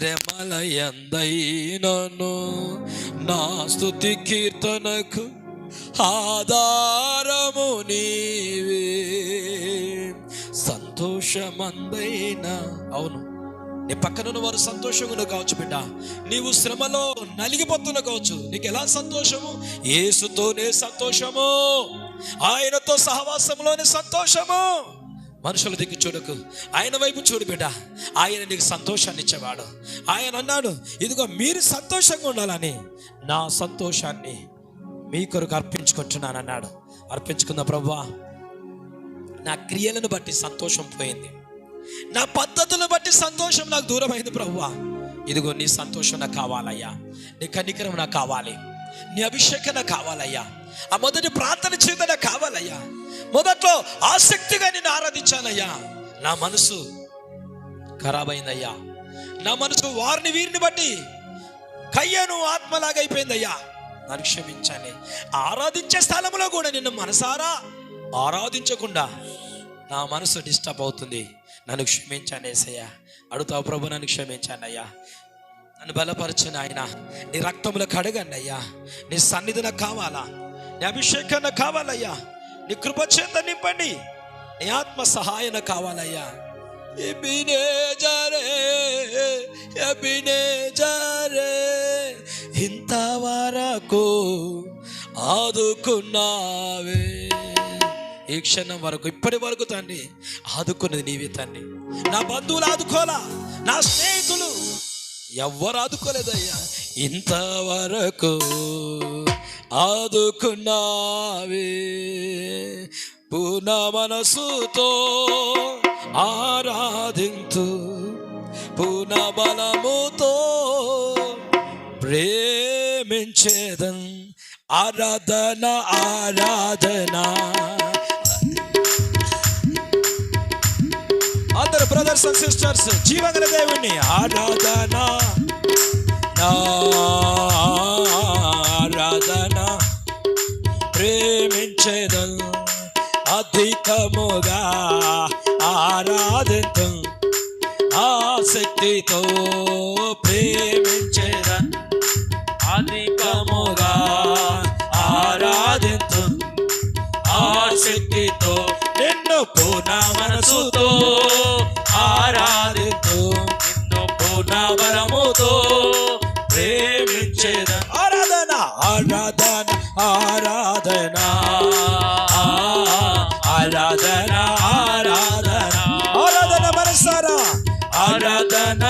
శ్రమల ఎందైనను నా స్థుతి కీర్తనకు ఆధారము నీవే. సంతోషమందైన అవును. నీ పక్కనున్న వారు సంతోషంగా కావచ్చు బిడ్డ. నీవు శ్రమలో నలిగిపోతున్న కావచ్చు. నీకు ఎలా సంతోషము? ఏసుతోనే సంతోషము. ఆయనతో సహవాసంలోనే సంతోషము. మనుషుల దిక్కు చూడకు. ఆయన వైపు చూడు బిడ్డ. ఆయన నీకు సంతోషాన్ని ఇచ్చేవాడు. ఆయన అన్నాడు ఇదిగో మీరు సంతోషంగా ఉండాలని నా సంతోషాన్ని మీ కొరకు అర్పించుకుంటున్నాను అన్నాడు. అర్పించుకున్న ప్రభా నా క్రియలను బట్టి సంతోషం పోయింది. నా పద్ధతులను బట్టి సంతోషం నాకు దూరమైంది ప్రభువా. ఇదిగో నీ సంతోషం నాకు కావాలయ్యా. నీ కనికరం నాకు కావాలి. నీ అభిషేకం నాకు కావాలయ్యా. ఆ మొదటి ప్రార్థన చేత నాకు కావాలయ్యా. మొదట్లో ఆసక్తిగా నిన్ను ఆరాధించాలయ్యా నా మనసు ఖరాబ్ అయిందయ్యా నా మనసు వారిని వీరిని బట్టి కయ్యను ఆత్మలాగైపోయిందయ్యా. నన్ను క్షమించాలి ఆరాధించే స్థలంలో కూడా నిన్ను మనసారా ఆరాధించకుండా నా మనసు డిస్టర్బ్ అవుతుంది. నన్ను క్షమించాను ఏసయ్యా. అడుగుతావు ప్రభు నన్ను క్షమించాను అయ్యా. నన్ను బలపరచను ఆయన. నీ రక్తంలో కడగండి అయ్యా. నీ సన్నిధి నాకు కావాలా? నీ అభిషేకం నాకు కావాలయ్యా. నీ కృప చేత నింపండి. నీ ఆత్మ సహాయం నాకు కావాలయ్యా ఇంతవరకు ఆదుకున్నావే. ఈ క్షణం వరకు ఇప్పటి వరకు తండ్రి ఆదుకున్నది నీవే తండ్రి. నా బంధువులు ఆదుకోలా నా స్నేహితులు? ఎవ్వరు ఆదుకోలేదయ్యా. ఇంతవరకు ఆదుకున్నావే. పూర్ణ మనసుతో ఆరాధింతు పూర్ణ బలముతో ప్రేమించేదన్ ఆరాధన ఆరాధన. అందరు బ్రదర్స్ అండ్ సిస్టర్స్ జీవగల దేవుణ్ణి. ఆరాధన నా అధికముగా ఆరాధించు ఆసక్తితో ప్రేమించేదం అధికముగా ఆరాధించు ఆసక్తితో నిన్ను పూర్ణ మనసుతో ఆరాధితూ. నిన్ను పూర్ణ బలముతో ప్రేమించేద. ఆరాధన ఆరాధన ఆరాధన. ఆరాధన ఆరాధన. ఆరాధన మనసారా? ఆరాధన